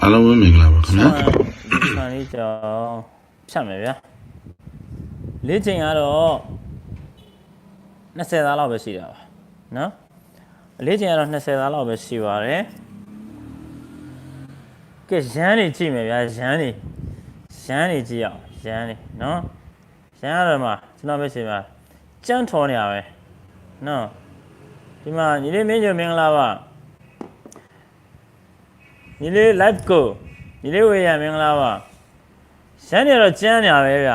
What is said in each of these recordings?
အားလုံးပဲမင်္ဂလာပါခင်ဗျာဆန်လေးကြောင်ဖြတ်မယ်ဗျာလေးချိန်ကတော့20သားလောက်ပဲရှိတာပါနော်လေးချိန်ကတော့20သားလောက်ပဲရှိပါတယ်ကဲရမ်းနေကြည့်မယ်ဗျာရမ်းနေရမ်းနေကြည့်အောင်ရမ်းနေနော်ရမ်းရတော့မှကျွန်တော်ပဲရှိပါကြမ်းထော်နေရပဲနော်ဒီမှာညီလေးမင်းညိုမင်္ဂလာပါ ညီလေး live ကိုညီလေးဝေရမင်္ဂလာပါရှမ်းနေတော့ကျန်းနေရပဲဗျ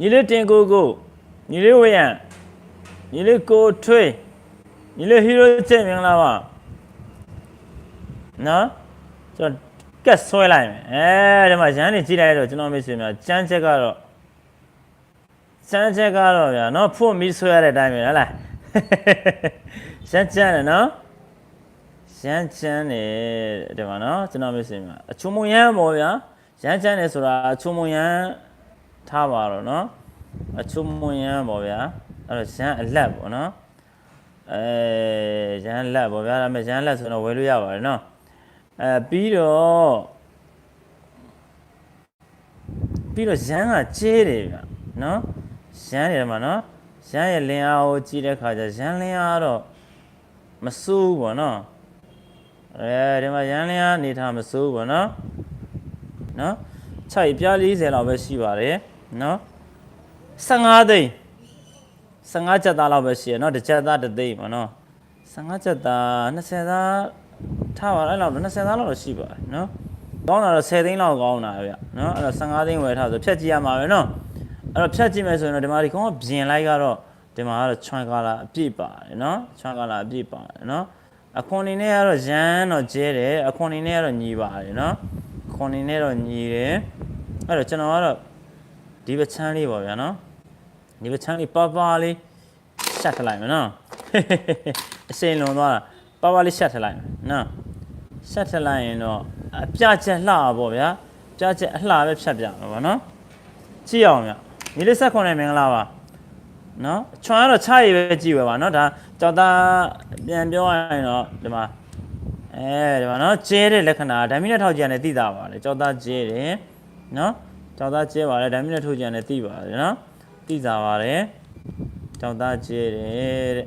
ညီလေးတင်ကိုကိုညီလေးဝေရညီလေးကိုထွေးညီလေးဟီရိုချက်မင်္ဂလာပါနော်ကျွန်တော်ကက်ဆွဲလိုက်မယ်အဲဒီမှာရမ်းနေကြည့်လိုက်တော့ကျွန်တော်မေ့ဆွေများကျန်းချက်ကတော့ကျန်းချက်ကတော့ဗျာနော်ဖို့မီးဆွဲရတဲ့အတိုင်းပဲဟုတ်လားရှမ်းကျန်းတယ်နော် ရမ်းချမ်းတယ်ဒီမှာနော်ကျွန်တော်မေ့စင်မှာအချုံမရမ်းပေါ့ဗျာရမ်းချမ်းတယ်ဆိုတာအချုံမရမ်းထားပါတော့နော်အချုံမရမ်းပေါ့ဗျာအဲ့တော့ရမ်းအလက်ပေါ့နော်အဲရမ်းလက်ပေါ့ဗျာဒါပေမဲ့ရမ်းလက်ဆိုတော့ဝယ်လို့ရပါတယ်နော်အဲပြီးတော့ပြီးတော့ရမ်းကကျဲတယ်ဗျာနော်ရမ်းတယ်မှာနော်ရမ်းရဲ့လင်းအားကိုကြည့်တဲ့ခါကျရမ်းလင်းအားတော့မစိုးဘူးပေါ့နော် အဲဒီမှာရန်လျားနေထားမစိုးဘူးဗောနော်နော်ခြိုက်ပြား40လောက်ပဲရှိပါတယ်နော်15သိန်း15ချက်သားလောက်ပဲရှိရနော်တစ်ချက်သားတစ်သိန်းဗောနော်15ချက်သား20သားထားပါအဲ့လောက်20သားလောက်တော့ရှိပါတယ်နော်ကောင်းတာတော့10သိန်းလောက်ကောင်းတာဗျနော်အဲ့တော့15သိန်းဝယ်ထားဆိုဖြတ်ကြည့်ရမှာပဲနော်အဲ့တော့ဖြတ်ကြည့်မယ်ဆိုရင်တော့ဒီမှာဒီကောင်ကပြင်လိုက်ကတော့ဒီမှာကတော့ချွန်ကာလာအပြည့်ပါတယ်နော်ချွန်ကာလာအပြည့်ပါတယ်နော် အခွန်နေနဲ့ကတော့ရမ်းတော့ကျဲတယ်အခွန်နေနဲ့ကတော့ညီပါတယ်เนาะအခွန်နေနဲ့တော့ညီတယ်အဲ့တော့ကျွန်တော်ကတော့ဒီပချမ်းလေးပေါ့ဗျာเนาะဒီပချမ်းလေးပါပါလေးရှက်ထလိုက်မယ်เนาะအစိန်လွန်သွားတာပါပါလေးရှက်ထလိုက်မယ်เนาะရှက်ထလိုက်ရင်တော့အပြချက်လှပေါ့ဗျာပြချက်အလှပဲဖြတ်ပြမှာပေါ့เนาะကြည့်အောင်ဗျညီလေးဆက်ခွန်နဲ့မင်္ဂလာပါ နော်ချွန်ကတော့ချရည်ပဲကြည့်ပဲပါနော်ဒါကြောက်သားပြန်ပြောရရင်တော့ဒီမှာအဲဒီမှာနော်ကျဲတဲ့လက္ခဏာဓာမီနဲ့ထောက်ကြံနဲ့သိတာပါလေကြောက်သားကျဲတယ်နော်ကြောက်သားကျဲပါလေဓာမီနဲ့ထောက်ကြံနဲ့သိပါတယ်နော်သိတာပါတယ်ကြောက်သားကျဲတယ်တဲ့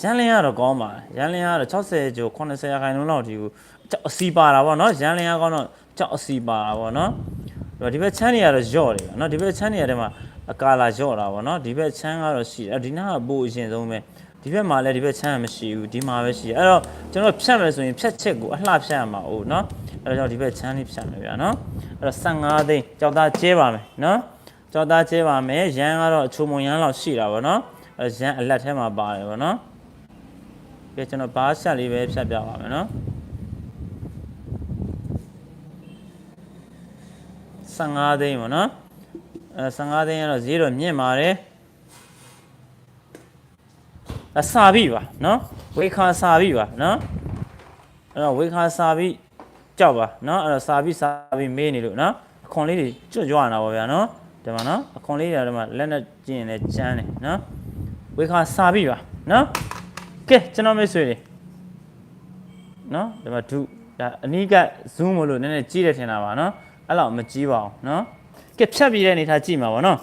ရန်လင်းကတော့ကောင်းပါရန်လင်းကတော့60ကျော်80ရာခိုင်နှုန်းလောက်ဒီကိုကြောက်အစီပါတာပေါ့နော်ရန်လင်းကောင်းတော့ကြောက်အစီပါတာပေါ့နော်အဲ့ တော့ဒီဘက်ချမ်းတွေကတော့ယော့တယ်เนาะဒီဘက်ချမ်းတွေထဲမှာအကာလာယော့တာပေါ့เนาะဒီဘက်ချမ်းကတော့ရှိတယ်အဲ့ဒီနားကပို့အရင်ဆုံးပဲဒီဘက်မှာလည်းဒီဘက်ချမ်းကမရှိဘူးဒီမှာပဲရှိတယ်အဲ့တော့ကျွန်တော်ဖြတ်မယ်ဆိုရင်ဖြတ်ချက်ကိုအလှဖြတ်ရမှာ哦เนาะအဲ့တော့ကျွန်တော်ဒီဘက်ချမ်းလေးဖြတ်မယ်ဗျာเนาะအဲ့တော့15သိန်းကြောက်သားကျဲပါမယ်เนาะကြောက်သားကျဲပါမယ်ရန်ကတော့အချိုမုံရန်လောက်ရှိတာပေါ့เนาะအဲ့ရန်အလက်ထဲမှာပါတယ်ပေါ့เนาะကဲကျွန်တော်ဘားဆက်လေးပဲဖြတ်ပြပါမယ်เนาะ 15သိန်းပေါ့နော်အဲ15သိန်းကတော့ဈေးတော့မြင့်ပါတယ်အစာပြီပါနော်ဝေခါစာပြီပါနော်အဲ့တော့ဝေခါစာပြီကြောက်ပါနော်အဲ့တော့စာပြီစာပြီမေးနေလို့နော်အခွန်လေးတွေကျွတ်ကြွနေတာပါဗျာနော်ဒီမှာနော်အခွန်လေးတွေဒီမှာလက်နဲ့ကျင်နေကျန်းနေနော်ဝေခါစာပြီပါနော်ကဲကျွန်တော်မိတ်ဆွေတွေနော်ဒီမှာဒုဒါအနီးက zoom မလို့နည်းနည်းကြီးတယ်ထင်တာပါနော် အဲ့လောက်မကြီးပါဘူးเนาะကဲဖြတ်ပြီးတဲ့အနေထားကြည့်မှာပေါ့เนาะ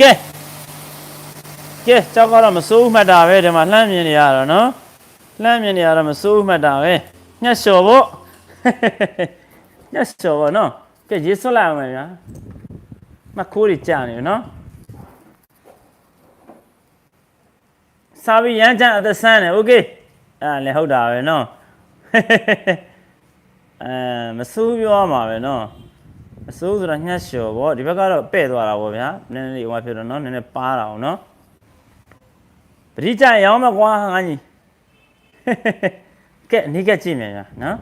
ကဲကဲကြောက်ကတော့မစိုးမှတ်တာပဲဒီမှာလှမ်းမြင်နေရတော့เนาะလှမ်းမြင်နေရတော့မစိုးမှတ်တာပဲညှက်လျှော်ဖို့ ညက်စောပါနော်ကဲရေးဆွလိုက်အောင်မယ်ဗျာမခိုးတွေကြာနေပြီနော်စာပြီးရမ်းချမ်းအသက်ဆန်းတယ်โอเคအဲ့ဒါလည်းဟုတ်တာပဲနော်အဲမစိုးပြောရမှာပဲနော်မစိုးဆိုတာညှက်လျှော်ပေါ့ဒီဘက်ကတော့ပဲ့သွားတာပေါ့ဗျာနည်းနည်းလေးဟိုမှာဖြစ်တော့နော်နည်းနည်းပါတာအောင်နော်ပရိကြရောင်းမကွာငါကြီးကဲအနိကကြည့်မယ်ဗျာနော်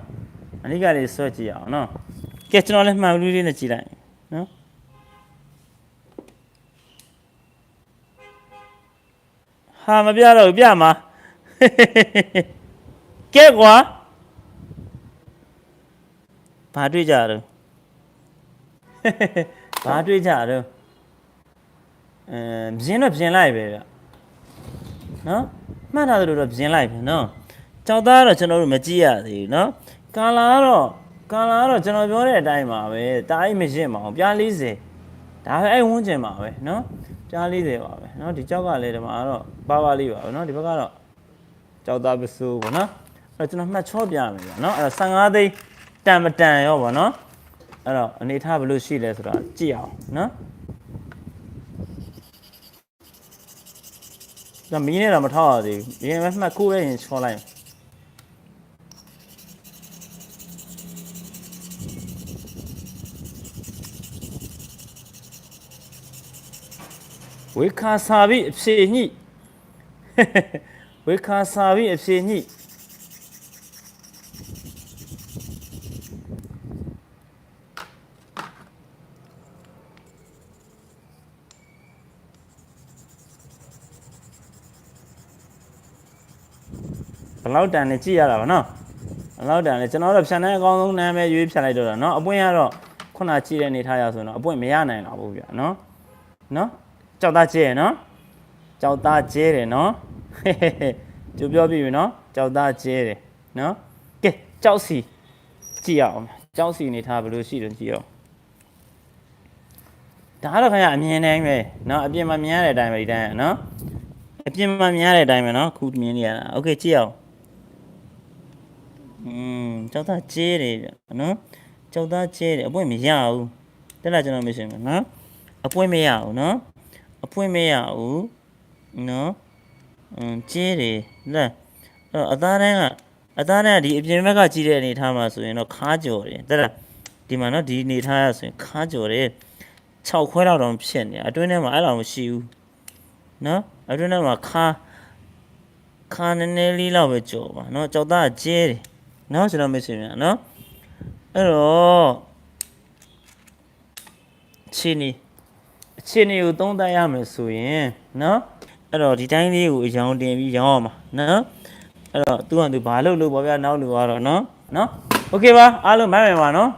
အနိကလေးဆွဲကြည့်အောင်နော်ကဲကျွန်တော်လည်းမှန်လူလေးနဲ့ကြည့်လိုက်နော်ဟာမပြတော့ဘူးပြမှာကဲကွာဘာတွေ့ကြတော့ဘာတွေ့ကြတော့အဲပြင်းတော့ပြင်းလိုက်ပဲဗျနော်မှတ်ထားသလိုတော့ပြင်းလိုက်ပဲနော်ကြောက်သားကတော့ကျွန်တော်တို့မကြည့်ရသေးဘူးနော် ကာလာကတော့ကာလာကတော့ကျွန်တော်ပြောတဲ့အတိုင်းပါပဲတားအိမရှင်းပါအောင်ပြား40ဒါပဲအဲ့ဝန်းကျင်ပါပဲနော်ပြား40ပါပဲနော်ဒီကြောက်ကလည်းဒီမှာတော့ပါပါလေးပါပဲနော်ဒီဘက်ကတော့ကြောက်သားပစိုးပေါ့နော်အဲ့တော့ကျွန်တော်မှတ်ချောပြမယ်ဗျနော်အဲ့တော့15သိန်းတန်မတန်ရောပေါ့နော်အဲ့တော့အနေထားဘယ်လိုရှိလဲဆိုတာကြည့်အောင်နော်ဒါမီးနဲ့တော့မထောက်ရသေးဘူးရင်မဲ့မှတ်ကိုပဲရင်ချောလိုက် ဝေခါစာပြီးအဖြေညှိဝေခါစာပြီးအဖြေညှိဘယ်လောက်တန်လဲကြည့်ရတာပါနော်ဘယ်လောက်တန်လဲကျွန်တော်တို့ဖြန်တဲ့အကောင်းဆုံးနာမည်ရွေးဖြတ်လိုက်တော့တာနော်အပွင့်ကတော့ခုနကြည့်တဲ့အနေထားရဆိုတော့အပွင့်မရနိုင်တော့ဘူးဗျာနော်နော် ကြောက်သားကျဲရနော်ကြောက်သားကျဲတယ်နော်ဟဲ့ဟဲ့ဟဲ့ကြိုပြောပြီနော်ကြောက်သားကျဲတယ်နော်ကဲကြောက်စီကြည့်ရအောင်ကြောက်စီအနေထားဘယ်လိုရှိတယ်ကြည့်ရအောင်ဒါကတော့ခင်ဗျာအမြင်တိုင်းပဲနော်အပြင်မှာမြင်ရတဲ့အတိုင်းပဲဒီတိုင်းကနော်အပြင်မှာမြင်ရတဲ့အတိုင်းပဲနော်ခုမြင်နေရတာโอเคကြည့်ရအောင် อืมကြောက်သားကျဲတယ်ဗျနော်ကြောက်သားကျဲတယ်အပွင့်မရဘူးတက်လာကျွန်တော်မရှင်မယ်နော်အပွင့်မရဘူးနော် အပွင့်မရဘူးနော်อืมကျဲတယ်လက်အဲ့တော့အသားတန်းကအသားတန်းကဒီအပြင်ဘက်ကကြီးတဲ့အနေထားမှာဆိုရင်တော့ခါကြော်တယ်တက်လာဒီမှာနော်ဒီအနေထားရဆိုရင်ခါကြော်တယ်6ခွဲလောက်တော့ဖြစ်နေအတွင်းထဲမှာအဲ့လောက်မရှိဘူးနော်အတွင်းထဲမှာခါခါနည်းနည်းလေးလောက်ပဲကြော်ပါနော်ကြောက်သားကကျဲတယ်နော်ကျွန်တော်မေ့ရှင်မြန်နော်အဲ့တော့ခြေနေ ခြေနေကိုသုံးသပ်ရမယ်ဆိုရင်နော်အဲ့တော့ဒီတိုင်းလေးကိုအယောင်တင်ပြီးရောင်းအောင်ပါနော်အဲ့တော့သူကသူဘာလို့လို့ပေါ့ဗျာနောက်လူကတော့နော်နော်โอเคပါအားလုံးမိုက်မယ်ပါနော်